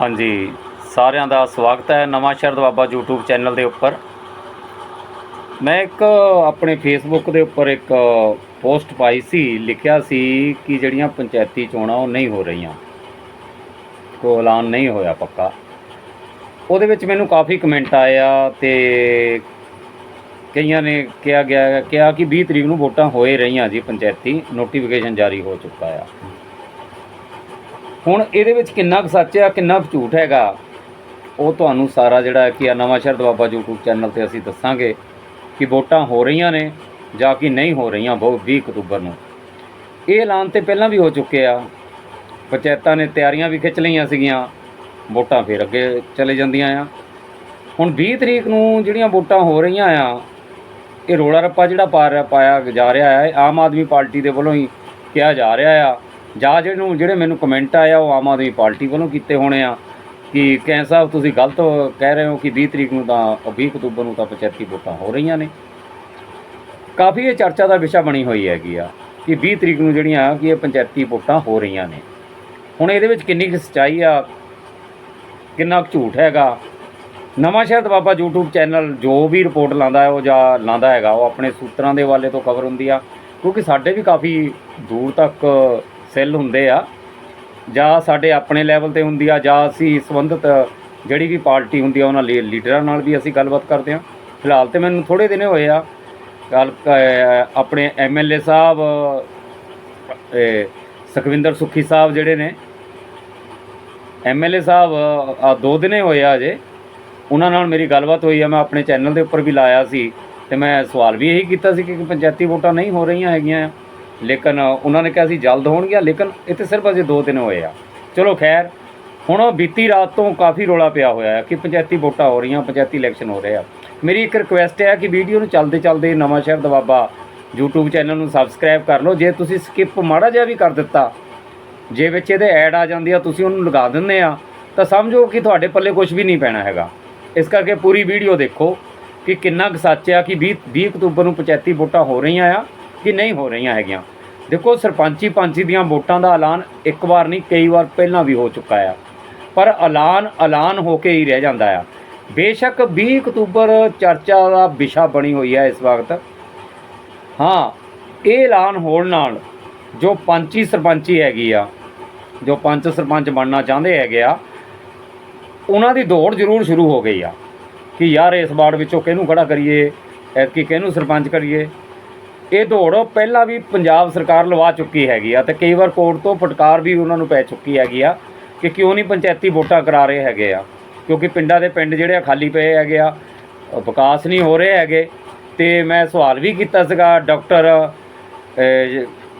ਹਾਂਜੀ, ਸਾਰਿਆਂ ਦਾ ਸਵਾਗਤ ਹੈ ਨਵਾਂ ਸ਼ਹਿਰ ਦਵਾਬਾ YouTube ਚੈਨਲ ਦੇ ਉੱਪਰ। ਮੈਂ ਇੱਕ ਆਪਣੇ Facebook ਦੇ ਉੱਪਰ ਇੱਕ ਪੋਸਟ ਪਾਈ ਸੀ, ਲਿਖਿਆ ਸੀ ਕਿ ਜਿਹੜੀਆਂ ਪੰਚਾਇਤੀ ਚੋਣਾਂ ਉਹ ਨਹੀਂ ਹੋ ਰਹੀਆਂ। ਕੋਈ ਐਲਾਨ ਨਹੀਂ ਹੋਇਆ ਪੱਕਾ। ਉਹਦੇ ਵਿੱਚ ਮੈਨੂੰ ਕਾਫੀ ਕਮੈਂਟ ਆਇਆ ਤੇ ਕਈਆਂ ਨੇ ਕਿਹਾ ਗਿਆ, ਕਿਹਾ ਕਿ 20 ਤਰੀਕ ਨੂੰ ਵੋਟਾਂ ਹੋਏ ਰਹੀਆਂ ਜੀ ਪੰਚਾਇਤੀ। ਨੋਟੀਫਿਕੇਸ਼ਨ ਜਾਰੀ ਹੋ ਚੁੱਕਾ ਆ। ਹੁਣ ਇਹਦੇ ਵਿੱਚ ਕਿੰਨਾ ਕੁ ਸੱਚ ਆ, ਕਿੰਨਾ ਕੁ ਝੂਠ ਹੈਗਾ, ਉਹ ਤੁਹਾਨੂੰ ਸਾਰਾ ਜਿਹੜਾ ਕਿ ਆ ਨਵਾਂ ਸ਼ਹਿਰ ਦਵਾਬਾ YouTube ਚੈਨਲ ਤੇ ਅਸੀਂ ਦੱਸਾਂਗੇ ਕਿ ਵੋਟਾਂ ਹੋ ਰਹੀਆਂ ਨੇ ਜਾਂ ਕਿ ਨਹੀਂ ਹੋ ਰਹੀਆਂ ਬਹੁਤ 20 ਅਕਤੂਬਰ ਨੂੰ। ਇਹ ਐਲਾਨ ਤੇ ਪਹਿਲਾਂ ਵੀ ਹੋ ਚੁੱਕੇ ਆ। ਪੰਚਾਇਤਾਂ ਨੇ ਤਿਆਰੀਆਂ ਵੀ ਖਿੱਚ ਲਈਆਂ ਸੀਗੀਆਂ, ਵੋਟਾਂ ਫਿਰ ਅੱਗੇ ਚਲੇ ਜਾਂਦੀਆਂ ਆ। ਹੁਣ 20 ਤਰੀਕ ਨੂੰ ਜਿਹੜੀਆਂ ਵੋਟਾਂ ਹੋ ਰਹੀਆਂ ਆ, ਇਹ ਰੋਲਾ ਰੱਪਾ ਜਿਹੜਾ ਪਾ ਰਿਹਾ, ਪਾਇਆ ਜਾ ਰਿਹਾ ਹੈ, ਆਮ ਆਦਮੀ ਪਾਰਟੀ ਦੇ ਵੱਲੋਂ ਹੀ ਕਿਹਾ ਜਾ ਰਿਹਾ ਆ ਜਾਂ ਜਿਹੜੇ ਨੂੰ ਜਿਹੜੇ ਮੈਨੂੰ ਕਮੈਂਟ ਆਇਆ, ਉਹ ਆਮ ਆਦਮੀ ਪਾਰਟੀ ਵੱਲੋਂ ਕੀਤੇ ਹੋਣੇ ਆ, ਕਿ ਕੈਂ ਸਾਹਿਬ ਤੁਸੀਂ ਗਲਤ ਕਹਿ ਰਹੇ ਹੋ ਕਿ 20 ਤਰੀਕ ਨੂੰ ਤਾਂ 20 ਅਕਤੂਬਰ ਨੂੰ ਤਾਂ ਪੰਚਾਇਤੀ ਵੋਟਾਂ ਹੋ ਰਹੀਆਂ ਨੇ। ਕਾਫੀ ਇਹ ਚਰਚਾ ਦਾ ਵਿਸ਼ਾ ਬਣੀ ਹੋਈ ਹੈਗੀ ਆ ਕਿ 20 ਤਰੀਕ ਨੂੰ ਜਿਹੜੀਆਂ ਕਿ ਇਹ ਪੰਚਾਇਤੀ ਵੋਟਾਂ ਹੋ ਰਹੀਆਂ ਨੇ। ਹੁਣ ਇਹਦੇ ਵਿੱਚ ਕਿੰਨੀ ਕੁ ਸੱਚਾਈ ਆ, ਕਿੰਨਾ ਕੁ ਝੂਠ ਹੈਗਾ। ਨਵਾਂ ਸ਼ਹਿਰ ਦਵਾਬਾ YouTube ਚੈਨਲ ਜੋ ਵੀ ਰਿਪੋਰਟ ਲਾਉਂਦਾ ਹੈ, ਉਹ ਜਾਂ ਲਾਉਂਦਾ ਹੈਗਾ, ਉਹ ਆਪਣੇ ਸੂਤਰਾਂ ਦੇ ਵਾਲੇ ਤੋਂ ਖਬਰ ਹੁੰਦੀ ਆ, ਕਿਉਂਕਿ ਸਾਡੇ ਵੀ ਕਾਫੀ ਦੂਰ ਤੱਕ ਸੈੱਲ ਹੁੰਦੇ ਆ, ਜਾਂ ਸਾਡੇ ਆਪਣੇ ਲੈਵਲ ਤੇ ਹੁੰਦੀ ਆ, ਜਾਂ ਅਸੀਂ ਸੰਬੰਧਿਤ ਜਿਹੜੀ ਵੀ ਪਾਰਟੀ ਹੁੰਦੀ ਆ, ਉਹਨਾਂ ਲੀ- ਲੀਡਰਾਂ ਨਾਲ ਵੀ ਅਸੀਂ ਗੱਲਬਾਤ ਕਰਦੇ ਆ। ਫਿਲਹਾਲ ਤੇ ਮੈਨੂੰ ਥੋੜੇ ਦਿਨੇ ਹੋਏ ਆ, ਗੱਲ ਆਪਣੇ ਐਮਐਲਏ ਸਾਹਿਬ ਸੁਖਵਿੰਦਰ ਸੁੱਖੀ ਸਾਹਿਬ ਜਿਹੜੇ ਨੇ ਐਮਐਲਏ ਸਾਹਿਬ, ਆ ਦੋ ਦਿਨੇ ਹੋਏ ਆ ਅਜੇ ਉਹਨਾਂ ਨਾਲ ਮੇਰੀ ਗੱਲਬਾਤ ਹੋਈ ਆ, ਮੈਂ ਆਪਣੇ ਚੈਨਲ ਦੇ ਉੱਪਰ ਵੀ ਲਾਇਆ ਸੀ, ਤੇ ਮੈਂ ਸਵਾਲ ਵੀ ਇਹੀ ਕੀਤਾ ਸੀ ਕਿ ਪੰਚਾਇਤੀ ਵੋਟਾਂ ਨਹੀਂ ਹੋ ਰਹੀਆਂ ਹੈਗੀਆਂ। ਲੇਕਿਨ ਉਹਨਾਂ ਨੇ ਕਿਹਾ ਸੀ ਜਲਦ ਹੋਣਗੀਆਂ, ਲੇਕਿਨ ਇੱਥੇ ਸਿਰਫ ਅਜੇ ਦੋ ਦਿਨ ਹੋਏ ਆ। ਚਲੋ ਖੈਰ, ਹੁਣ ਬੀਤੀ ਰਾਤ ਤੋਂ ਕਾਫੀ ਰੋਲਾ ਪਿਆ ਹੋਇਆ ਹੈ ਕਿ ਪੰਚਾਇਤੀ ਵੋਟਾਂ ਹੋ ਰਹੀਆਂ, ਪੰਚਾਇਤੀ ਇਲੈਕਸ਼ਨ ਹੋ ਰਹੇ ਆ। ਮੇਰੀ ਇੱਕ ਰਿਕੁਐਸਟ ਹੈ ਕਿ ਵੀਡੀਓ ਨੂੰ ਚੱਲਦੇ ਚੱਲਦੇ ਨਵਾਂ ਸ਼ਹਿਰ ਦਵਾਬਾ YouTube ਚੈਨਲ ਨੂੰ ਸਬਸਕ੍ਰਾਈਬ ਕਰ ਲਓ। ਜੇ ਤੁਸੀਂ ਸਕਿਪ ਮਾੜਾ ਜਿਹਾ ਵੀ ਕਰ ਦਿੱਤਾ, ਜੇ ਵਿੱਚ ਇਹਦੇ ਐਡ ਆ ਜਾਂਦੀ ਆ, ਤੁਸੀਂ ਉਹਨੂੰ ਲਗਾ ਦਿੰਦੇ ਆ, ਤਾਂ ਸਮਝੋ ਕਿ ਤੁਹਾਡੇ ਪੱਲੇ ਕੁਝ ਵੀ ਨਹੀਂ ਪੈਣਾ ਹੈਗਾ। ਇਸ ਕਰਕੇ ਪੂਰੀ ਵੀਡੀਓ ਦੇਖੋ ਕਿ ਕਿੰਨਾ ਕੁ ਸੱਚ ਆ ਕਿ 20 20 ਅਕਤੂਬਰ ਨੂੰ ਪੰਚਾਇਤੀ ਵੋਟਾਂ ਹੋ ਰਹੀਆਂ ਆ। ਕਿ ਨਹੀਂ ਹੋ ਰਹੀਆਂ ਹੈਗੀਆਂ। ਦੇਖੋ ਸਰਪੰਚੀ ਪੰਚੀ ਦੀਆਂ ਵੋਟਾਂ ਦਾ ਐਲਾਨ ਇੱਕ ਵਾਰ ਨਹੀਂ, ਕਈ ਵਾਰ ਪਹਿਲਾਂ ਵੀ ਹੋ ਚੁੱਕਾ ਆ। ਪਰ ਐਲਾਨ ਐਲਾਨ ਹੋ ਕੇ ਹੀ ਰਹਿ ਜਾਂਦਾ ਆ। ਬੇਸ਼ੱਕ 20 ਅਕਤੂਬਰ ਚਰਚਾ ਦਾ ਵਿਸ਼ਾ ਬਣੀ ਹੋਈ ਹੈ ਇਸ ਵਕਤ। ਹਾਂ, ਇਹ ਐਲਾਨ ਹੋਣ ਨਾਲ ਜੋ ਪੰਚੀ ਸਰਪੰਚੀ ਹੈਗੀ ਆ, ਜੋ ਪੰਚ ਸਰਪੰਚ ਬਣਨਾ ਚਾਹੁੰਦੇ ਹੈਗੇ ਆ, ਉਹਨਾਂ ਦੀ ਦੌੜ ਜ਼ਰੂਰ ਸ਼ੁਰੂ ਹੋ ਗਈ ਆ ਕਿ ਯਾਰ ਇਸ ਵਾਰਡ ਵਿੱਚੋਂ ਕਿਹਨੂੰ ਖੜਾ ਕਰੀਏ, ਐਤਕੀ ਕਿਹਨੂੰ ਸਰਪੰਚ ਕਰੀਏ। ਇਹ ਦੌੜ ਪਹਿਲਾਂ ਵੀ ਪੰਜਾਬ ਸਰਕਾਰ ਲਵਾ ਚੁੱਕੀ ਹੈਗੀ ਆ ਤੇ ਕਈ ਵਾਰ ਕੋਰਟ ਤੋਂ ਫਟਕਾਰ ਵੀ ਉਹਨਾਂ ਨੂੰ ਪੈ ਚੁੱਕੀ ਹੈਗੀ ਆ ਕਿ ਕਿਉਂ ਨਹੀਂ ਪੰਚਾਇਤੀ ਵੋਟਾਂ ਕਰਾ ਰਹੇ ਹੈਗੇ ਆ। ਕਿਉਂਕਿ ਪਿੰਡਾਂ ਦੇ ਪਿੰਡ ਜਿਹੜੇ ਆ ਖਾਲੀ ਪਏ ਹੈਗੇ ਆ, ਵਿਕਾਸ ਨਹੀਂ ਹੋ ਰਹੇ ਹੈਗੇ। ਤੇ ਮੈਂ ਸਵਾਲ ਵੀ ਕੀਤਾ ਸੀਗਾ ਡਾਕਟਰ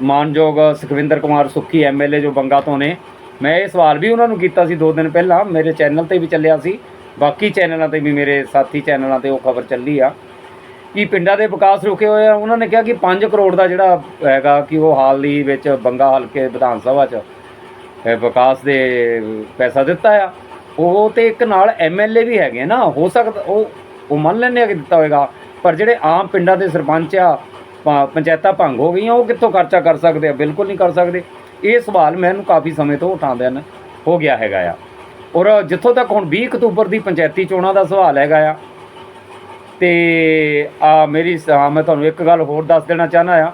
ਮਾਨਯੋਗ ਸੁਖਵਿੰਦਰ ਕੁਮਾਰ ਸੁੱਖੀ ਐਮਐਲਏ ਜੋ ਬੰਗਾ ਤੋਂ ਨੇ। ਮੈਂ ਇਹ ਸਵਾਲ ਵੀ ਉਹਨਾਂ ਨੂੰ ਕੀਤਾ ਸੀ ਦੋ ਦਿਨ ਪਹਿਲਾਂ। ਮੇਰੇ ਚੈਨਲ ਤੇ ਵੀ ਚੱਲਿਆ ਸੀ। ਬਾਕੀ ਚੈਨਲਾਂ ਤੇ ਵੀ ਮੇਰੇ ਸਾਥੀ ਚੈਨਲਾਂ ਤੇ ਉਹ ਖਬਰ ਚੱਲੀ ਆ। ਕਿ ਪਿੰਡਾਂ ਦੇ ਵਿਕਾਸ ਰੁਕੇ ਹੋਏ ਆ? ਉਹਨਾਂ ਨੇ ਕਿਹਾ ਕਿ 5 ਕਰੋੜ ਦਾ ਜਿਹੜਾ ਹੈਗਾ ਕਿ ਉਹ ਹਾਲ ਹੀ ਵਿੱਚ ਬੰਗਾ ਹਲਕੇ ਵਿਧਾਨ ਸਭਾ 'ਚ ਵਿਕਾਸ ਦੇ ਪੈਸਾ ਦਿੱਤਾ ਆ। ਉਹ ਤੇ ਇੱਕ ਨਾਲ ਐਮਐਲਏ ਵੀ ਹੈਗੇ ਨਾ, ਹੋ ਸਕਦਾ ਉਹ ਉਹ ਮੰਨ ਲੈਂਦੇ ਆ ਕਿ ਦਿੱਤਾ ਹੋਵੇਗਾ ਪਰ ਜਿਹੜੇ ਆਮ ਪਿੰਡਾਂ ਦੇ ਸਰਪੰਚ ਆ, ਪ- ਪੰਚਾਇਤਾਂ ਭੰਗ ਹੋ ਗਈਆਂ, ਉਹ ਕਿੱਥੋਂ ਖਰਚਾ ਕਰ ਸਕਦੇ ਆ? ਬਿਲਕੁਲ ਨਹੀਂ ਕਰ ਸਕਦੇ। ਇਹ ਸਵਾਲ ਮੈਨੂੰ ਕਾਫੀ ਸਮੇਂ ਤੋਂ ਉਠਾਉਂਦੇ ਨੇ ਹੋ ਗਿਆ ਹੈਗਾ ਆ। ਔਰ ਜਿੱਥੋਂ ਤੱਕ ਹੁਣ 20 ਅਕਤੂਬਰ ਦੀ ਪੰਚਾਇਤੀ ਚੋਣਾਂ ਦਾ ਸਵਾਲ ਹੈਗਾ ਆ ਤੇ ਆ ਮੇਰੀ ਸ- ਹਾਂ, ਮੈਂ ਤੁਹਾਨੂੰ ਇੱਕ ਗੱਲ ਹੋਰ ਦੱਸ ਦੇਣਾ ਚਾਹਨਾ ਆ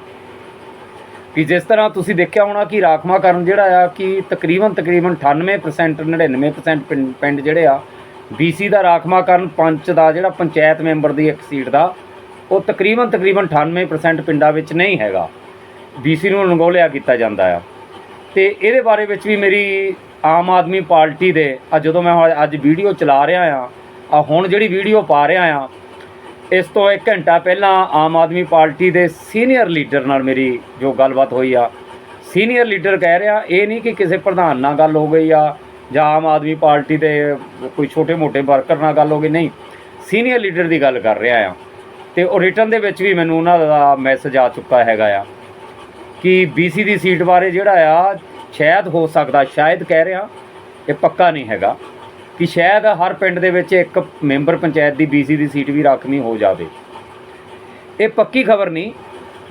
ਕਿ ਜਿਸ ਤਰ੍ਹਾਂ ਤੁਸੀਂ ਦੇਖਿਆ ਹੋਣਾ ਕਿ ਰਾਖਵਾਂਕਰਨ ਜਿਹੜਾ ਆ ਕਿ ਤਕਰੀਬਨ ਤਕਰੀਬਨ 98% 99% ਪਿੰਡ ਪਿੰਡ ਜਿਹੜੇ ਆ ਬੀਸੀ ਦਾ ਰਾਖਵਾਂਕਰਨ ਪੰਚ ਦਾ ਜਿਹੜਾ ਪੰਚਾਇਤ ਮੈਂਬਰ ਦੀ ਇੱਕ ਸੀਟ ਦਾ ਉਹ ਤਕਰੀਬਨ ਤਕਰੀਬਨ 98% ਪਿੰਡਾਂ ਵਿੱਚ ਨਹੀਂ ਹੈਗਾ। ਬੀਸੀ ਨੂੰ ਲੰਗੋਲਿਆ ਕੀਤਾ ਜਾਂਦਾ ਆ। ਤੇ ਇਹਦੇ ਬਾਰੇ ਵਿੱਚ ਵੀ ਮੇਰੀ ਆਮ ਆਦਮੀ ਪਾਰਟੀ ਦੇ ਆ ਜਦੋਂ ਮੈਂ ਹੁਣ ਅੱਜ ਵੀਡੀਓ ਚਲਾ ਰਿਹਾ ਆ ਆ ਹੁਣ ਜਿਹੜੀ ਵੀਡੀਓ ਪਾ ਰਿਹਾ ਆ ਇਸ ਤੋਂ 1 ਘੰਟਾ ਪਹਿਲਾਂ ਆਮ ਆਦਮੀ ਪਾਰਟੀ ਦੇ ਸੀਨੀਅਰ ਲੀਡਰ ਨਾਲ ਮੇਰੀ ਜੋ ਗੱਲਬਾਤ ਹੋਈ ਆ। ਸੀਨੀਅਰ ਲੀਡਰ ਕਹਿ ਰਿਹਾ, ਇਹ ਨਹੀਂ ਕਿ ਕਿਸੇ ਪ੍ਰਧਾਨ ਨਾਲ ਗੱਲ ਹੋ ਗਈ ਆ ਜਾਂ ਆਮ ਆਦਮੀ ਪਾਰਟੀ ਦੇ ਕੋਈ ਛੋਟੇ-ਮੋਟੇ ਵਰਕਰ ਨਾਲ ਗੱਲ ਹੋ ਗਈ। ਨਹੀਂ, ਸੀਨੀਅਰ ਲੀਡਰ ਦੀ ਗੱਲ ਕਰ ਰਿਹਾ ਆ। ਤੇ ਉਹ ਰਿਟਰਨ ਦੇ ਵਿੱਚ ਵੀ ਮੈਨੂੰ ਉਹਨਾਂ ਦਾ ਮੈਸੇਜ ਆ ਚੁੱਕਾ ਹੈਗਾ ਆ ਕਿ ਬੀਸੀ ਦੀ ਸੀਟ ਬਾਰੇ ਜਿਹੜਾ ਆ, ਸ਼ਾਇਦ ਹੋ ਸਕਦਾ, ਸ਼ਾਇਦ ਕਹਿ ਰਿਹਾ, ਇਹ ਪੱਕਾ ਨਹੀਂ ਹੈਗਾ। ਕਿ ਸ਼ਾਇਦ ਹਰ ਪਿੰਡ ਦੇ ਵਿੱਚ ਇੱਕ ਮੈਂਬਰ ਪੰਚਾਇਤ ਦੀ ਬੀਸੀ ਦੀ ਸੀਟ ਵੀ ਰਾਖਵੀਂ ਹੋ ਜਾਵੇ। ਇਹ ਪੱਕੀ ਖਬਰ ਨਹੀਂ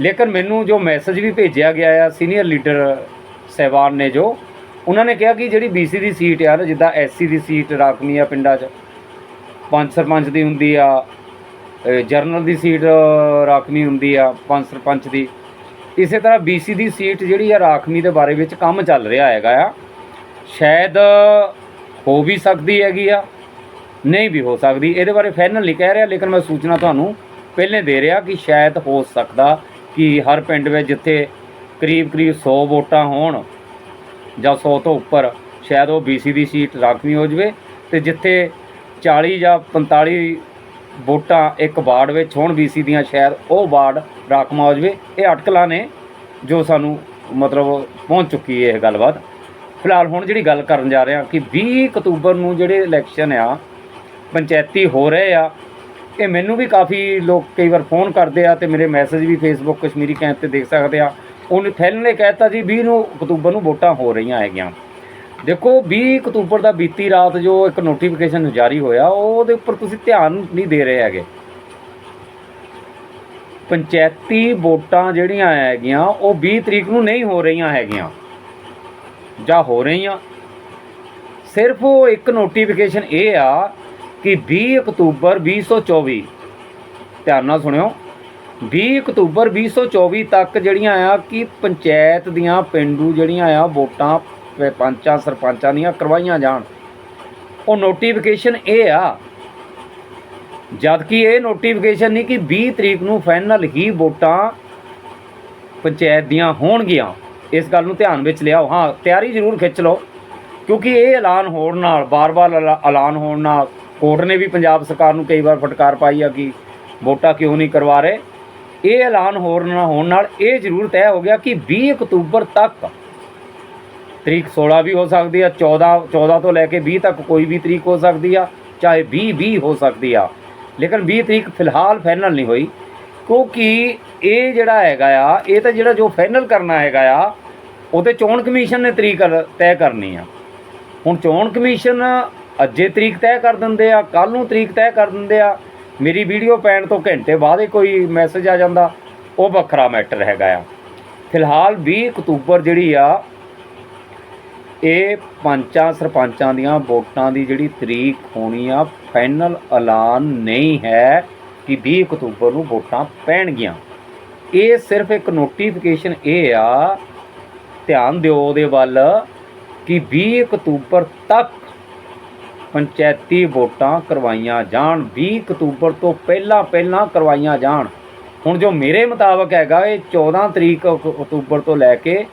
ਲੇਕਿਨ ਮੈਨੂੰ ਜੋ ਮੈਸੇਜ ਵੀ ਭੇਜਿਆ ਗਿਆ ਆ ਸੀਨੀਅਰ ਲੀਡਰ ਸਹਿਬਾਨ ਨੇ ਜੋ ਉਹਨਾਂ ਨੇ ਕਿਹਾ ਕਿ ਜਿਹੜੀ ਬੀਸੀ ਦੀ ਸੀਟ ਆ ਨਾ ਜਿੱਦਾਂ ਐਸਸੀ ਦੀ ਸੀਟ ਰਾਖਵੀਂ ਆ ਪਿੰਡਾਂ 'ਚ ਪੰਜ ਸਰਪੰਚ ਦੀ ਹੁੰਦੀ ਆ ਜਰਨਲ ਦੀ ਸੀਟ ਅ, ਰਾਖਵੀਂ ਹੁੰਦੀ ਆ ਪੰਜ ਸਰਪੰਚ ਦੀ। ਇਸੇ ਤਰ੍ਹਾਂ ਬੀਸੀ ਦੀ ਸੀਟ ਜਿਹੜੀ ਆ ਰਾਖਵੀਂ ਦੇ ਬਾਰੇ ਵਿੱਚ ਕੰਮ ਚੱਲ ਰਿਹਾ ਹੈਗਾ ਆ। ਸ਼ਾਇਦ ਹੋ ਵੀ ਸਕਦੀ ਹੈਗੀ ਆ, ਨਹੀਂ ਵੀ ਹੋ ਸਕਦੀ। ਇਹਦੇ ਬਾਰੇ ਫਾਈਨਲ ਨਹੀਂ ਕਹਿ ਰਿਹਾ, ਲੇਕਿਨ ਮੈਂ ਸੂਚਨਾ ਤੁਹਾਨੂੰ ਪਹਿਲੇ ਦੇ ਰਿਹਾ ਕਿ ਸ਼ਾਇਦ ਹੋ ਸਕਦਾ ਕਿ ਹਰ ਪਿੰਡ ਵਿੱਚ ਜਿੱਥੇ ਕਰੀਬ ਕਰੀਬ 100 ਵੋਟਾਂ ਹੋਣ ਜਾਂ 100 ਤੋਂ ਉੱਪਰ, ਸ਼ਾਇਦ ਉਹ ਬੀਸੀ ਦੀ ਸੀਟ ਰਾਖਵੀਂ ਹੋ ਜਵੇ ਤੇ ਜਿੱਥੇ 40 ਜਾਂ 45 ਵੋਟਾਂ ਇੱਕ ਵਾਰਡ ਵਿੱਚ ਹੋਣ ਬੀਸੀ ਦੀਆਂ ਸ਼ਾਇਦ ਉਹ ਵਾਰਡ ਰਾਖਵਾਂ ਹੋ ਜਵੇ। ਇਹ ਅਟਕਲਾਂ ਨੇ ਜੋ ਸਾਨੂੰ ਮਤਲਬ ਪਹੁੰਚ ਚੁੱਕੀ ਹੈ ਇਹ ਗੱਲਬਾਤ। ਫਿਲਹਾਲ ਹੁਣ ਜਿਹੜੀ ਗੱਲ ਕਰਨ ਜਾ ਰਹੇ ਹਾਂ ਕਿ 20 ਅਕਤੂਬਰ ਨੂੰ ਜਿਹੜੇ ਇਲੈਕਸ਼ਨ ਆ, ਪੰਚਾਇਤੀ ਹੋ ਰਹੇ ਆ, ਇਹ ਮੈਨੂੰ ਵੀ ਕਾਫੀ ਲੋਕ ਕਈ ਵਾਰ ਫੋਨ ਕਰਦੇ ਆ ਤੇ ਮੇਰੇ ਮੈਸੇਜ ਵੀ ਫੇਸਬੁੱਕ ਕਸ਼ਮੀਰੀ ਕੈਂਪ ਤੇ ਦੇਖ ਸਕਦੇ ਆ। ਉਹਨੇ ਥੈਲ ਨੇ ਕਹਿਤਾ ਜੀ 20 ਨੂੰ ਅਕਤੂਬਰ ਨੂੰ ਵੋਟਾਂ ਹੋ ਰਹੀਆਂ ਹੈਗੀਆਂ। ਦੇਖੋ 20 ਅਕਤੂਬਰ ਦਾ ਬੀਤੀ ਰਾਤ ਜੋ ਇੱਕ ਨੋਟੀਫਿਕੇਸ਼ਨ ਜਾਰੀ ਹੋਇਆ, ਉਹਦੇ ਉੱਪਰ ਤੁਸੀਂ ਧਿਆਨ ਨਹੀਂ ਦੇ ਰਹੇ ਹੈਗੇ। ਪੰਚਾਇਤੀ ਵੋਟਾਂ ਜਿਹੜੀਆਂ ਹੈਗੀਆਂ, ਉਹ 20 ਤਰੀਕ ਨੂੰ ਨਹੀਂ ਹੋ ਰਹੀਆਂ ਹੈਗੀਆਂ। ਜਾਂ ਹੋ ਰਹੀਆਂ ਸਿਰਫ ਉਹ ਇੱਕ ਨੋਟੀਫਿਕੇਸ਼ਨ ਇਹ ਆ ਕਿ 20 ਅਕਤੂਬਰ 2024 ਧਿਆਨ ਨਾਲ ਸੁਣਿਓ 20 ਅਕਤੂਬਰ 2024 ਤੱਕ ਜਿਹੜੀਆਂ ਆ ਕਿ ਪੰਚਾਇਤ ਦੀਆਂ ਪਿੰਡੂ ਜਿਹੜੀਆਂ ਆ ਵੋਟਾਂ ਪ- ਪੰਚਾਂ, ਸਰਪੰਚਾਂ ਦੀਆਂ ਕਰਵਾਈਆਂ ਜਾਣ। ਉਹ ਨੋਟੀਫਿਕੇਸ਼ਨ ਇਹ ਆ ਜਦ ਕਿ ਇਹ ਨੋਟੀਫਿਕੇਸ਼ਨ ਨਹੀਂ ਕਿ 20 ਤਰੀਕ ਨੂੰ ਫਾਈਨਲ ਹੀ ਵੋਟਾਂ ਪੰਚਾਇਤ ਦੀਆਂ ਹੋਣਗੀਆਂ। ਇਸ ਗੱਲ ਨੂੰ ਧਿਆਨ ਵਿੱਚ ਲਿਆਓ। ਹਾਂ, ਤਿਆਰੀ ਜ਼ਰੂਰ ਖਿੱਚ ਲਓ, ਕਿਉਂਕਿ ਇਹ ਐਲਾਨ ਹੋਣ ਨਾਲ ਬਾਰ-ਬਾਰ ਐਲਾ- ਐਲਾਨ ਹੋਣ ਨਾਲ ਕੋਰਟ ਨੇ ਵੀ ਪੰਜਾਬ ਸਰਕਾਰ ਨੂੰ ਕਈ ਵਾਰ ਫਟਕਾਰ ਪਾਈ ਆ ਕਿ ਵੋਟਾਂ ਕਿਉਂ ਨਹੀਂ ਕਰਵਾ ਰਹੇ। ਇਹ ਐਲਾਨ ਹੋਰ ਨਾ ਹੋਣ ਨਾਲ ਇਹ ਜ਼ਰੂਰ ਤੈਅ ਹੋ ਗਿਆ ਕਿ 20 ਅਕਤੂਬਰ ਤੱਕ ਤਰੀਕ 16 ਵੀ ਹੋ ਸਕਦੀ ਆ 14 14 ਤੋਂ ਲੈ ਕੇ 20 ਤੱਕ ਕੋਈ ਵੀ ਤਰੀਕ ਹੋ ਸਕਦੀ ਆ, ਚਾਹੇ 20 20 ਹੋ ਸਕਦੀ ਆ। ਲੇਕਿਨ 20 ਤਰੀਕ ਫਿਲਹਾਲ ਫਾਈਨਲ ਨਹੀਂ ਹੋਈ, ਕਿਉਂਕਿ ਇਹ ਜਿਹੜਾ ਹੈਗਾ ਆ, ਇਹ ਤਾਂ ਜਿਹੜਾ ਜੋ ਫਾਈਨਲ ਕਰਨਾ ਹੈਗਾ ਆ, ਉਹ ਉਹਦੇ ਚੋਣ ਕਮਿਸ਼ਨ ਨੇ ਤਰੀਕ ਤੈਅ ਕਰਨੀ ਆ। ਹੁਣ ਚੋਣ ਕਮਿਸ਼ਨ ਅੱਜੇ ਤਰੀਕ ਤੈਅ ਕਰ ਦਿੰਦੇ ਆ ਕੱਲ ਨੂੰ ਤਰੀਕ ਤੈਅ ਕਰ ਦਿੰਦੇ ਆ। ਮੇਰੀ ਵੀਡੀਓ ਪੈਣ ਤੋਂ ਘੰਟੇ ਬਾਅਦ ਹੀ ਕੋਈ ਮੈਸੇਜ ਆ ਜਾਂਦਾ, ਉਹ ਵੱਖਰਾ ਮੈਟਰ ਹੈਗਾ ਆ। ਫਿਲਹਾਲ 20 ਅਕਤੂਬਰ ਜਿਹੜੀ ਆ, ਇਹ ਪੰਚਾਂ ਸਰਪੰਚਾਂ ਦੀਆਂ ਵੋਟਾਂ ਦੀ ਜਿਹੜੀ ਤਰੀਕ ਹੋਣੀ ਆ ਫਾਈਨਲ ਐਲਾਨ ਨਹੀਂ ਹੈ ਕਿ 20 ਅਕਤੂਬਰ ਨੂੰ ਵੋਟਾਂ ਪੈਣਗੀਆਂ। ਇਹ ਸਿਰਫ ਇੱਕ ਨੋਟੀਫਿਕੇਸ਼ਨ ਇਹ ਆ, ਧਿਆਨ ਦਿਓ ਉਹਦੇ ਵੱਲ, ਕਿ 20 ਅਕਤੂਬਰ ਤੱਕ ਪੰਚਾਇਤੀ ਵੋਟਾਂ ਕਰਵਾਈਆਂ ਜਾਣ 20 ਅਕਤੂਬਰ ਤੋਂ ਪਹਿਲਾਂ ਪਹਿਲਾਂ ਕਰਵਾਈਆਂ ਜਾਣ। ਹੁਣ ਜੋ ਮੇਰੇ ਮੁਤਾਬਕ ਹੈਗਾ, ਇਹ 14 ਤਰੀਕ ਅਕ- ਅਕਤੂਬਰ ਤੋਂ ਲੈ ਕੇ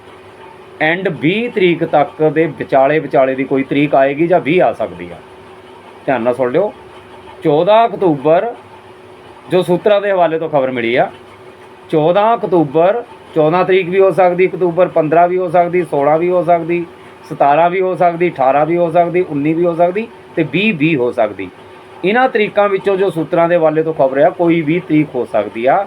ਐਂਡ 20 ਤਰੀਕ ਤੱਕ ਦੇ ਵਿਚਾਲੇ ਵਿਚਾਲੇ ਦੀ ਕੋਈ ਤਰੀਕ ਆਏਗੀ ਜਾਂ 20 ਆ ਸਕਦੀ ਆ। ਧਿਆਨ ਨਾਲ ਸੁਣ ਲਿਓ। 14 ਅਕਤੂਬਰ ਜੋ ਸੂਤਰਾਂ ਦੇ ਹਵਾਲੇ ਤੋਂ ਖਬਰ ਮਿਲੀ ਆ 14 ਅਕਤੂਬਰ 14 ਤਰੀਕ ਵੀ ਹੋ ਸਕਦੀ, ਅਕਤੂਬਰ 15 ਵੀ ਹੋ ਸਕਦੀ 16 ਵੀ ਹੋ ਸਕਦੀ 17 ਵੀ ਹੋ ਸਕਦੀ 18 ਵੀ ਹੋ ਸਕਦੀ 19 ਵੀ ਹੋ ਸਕਦੀ ਤੇ 20 ਵੀ ਹੋ ਸਕਦੀ। ਇਹਨਾਂ ਤਰੀਕਾਂ ਵਿੱਚੋਂ ਜੋ ਸੂਤਰਾਂ ਦੇ ਵਾਲੇ ਤੋਂ ਖਬਰ ਆ, ਕੋਈ ਵੀ ਤਰੀਕ ਹੋ ਸਕਦੀ ਆ।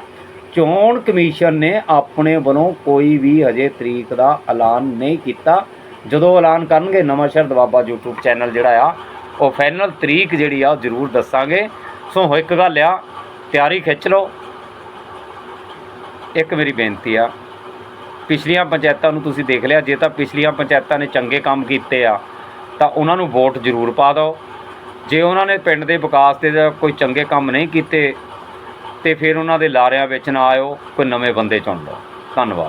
ਚੋਣ ਕਮਿਸ਼ਨ ਨੇ ਆਪਣੇ ਵੱਲੋਂ ਕੋਈ ਵੀ ਅਜੇ ਤਰੀਕ ਦਾ ਐਲਾਨ ਨਹੀਂ ਕੀਤਾ। ਜਦੋਂ ਐਲਾਨ ਕਰਨਗੇ, ਨਵਾਂ ਸ਼ਹਿਰ ਦਵਾਬਾ YouTube ਚੈਨਲ ਜਿਹੜਾ ਆ, ਉਹ ਫਾਈਨਲ ਤਰੀਕ ਜਿਹੜੀ ਆ, ਉਹ ਜ਼ਰੂਰ ਦੱਸਾਂਗੇ। ਸੋ ਇੱਕ ਗੱਲ ਆ, ਤਿਆਰੀ ਖਿੱਚ ਲਓ। ਇੱਕ ਮੇਰੀ ਬੇਨਤੀ ਆ, ਪਿਛਲੀਆਂ ਪੰਚਾਇਤਾਂ ਨੂੰ ਤੁਸੀਂ ਦੇਖ ਲਿਆ, ਜੇ ਤਾਂ ਪਿਛਲੀਆਂ ਪੰਚਾਇਤਾਂ ਨੇ ਚੰਗੇ ਕੰਮ ਕੀਤੇ ਆ, ਤਾਂ ਉਹਨਾਂ ਨੂੰ ਵੋਟ ਜ਼ਰੂਰ ਪਾ ਦਿਓ। ਜੇ ਉਹਨਾਂ ਨੇ ਪਿੰਡ ਦੇ ਵਿਕਾਸ ਦੇ ਕੋਈ ਚੰਗੇ ਕੰਮ ਨਹੀਂ ਕੀਤੇ, ਤੇ ਫਿਰ ਉਹਨਾਂ ਦੇ ਲਾਰਿਆਂ ਵਿੱਚ ਨਾ ਆਇਓ, ਕੋਈ ਨਵੇਂ ਬੰਦੇ ਚੁਣ ਲਓ। ਧੰਨਵਾਦ।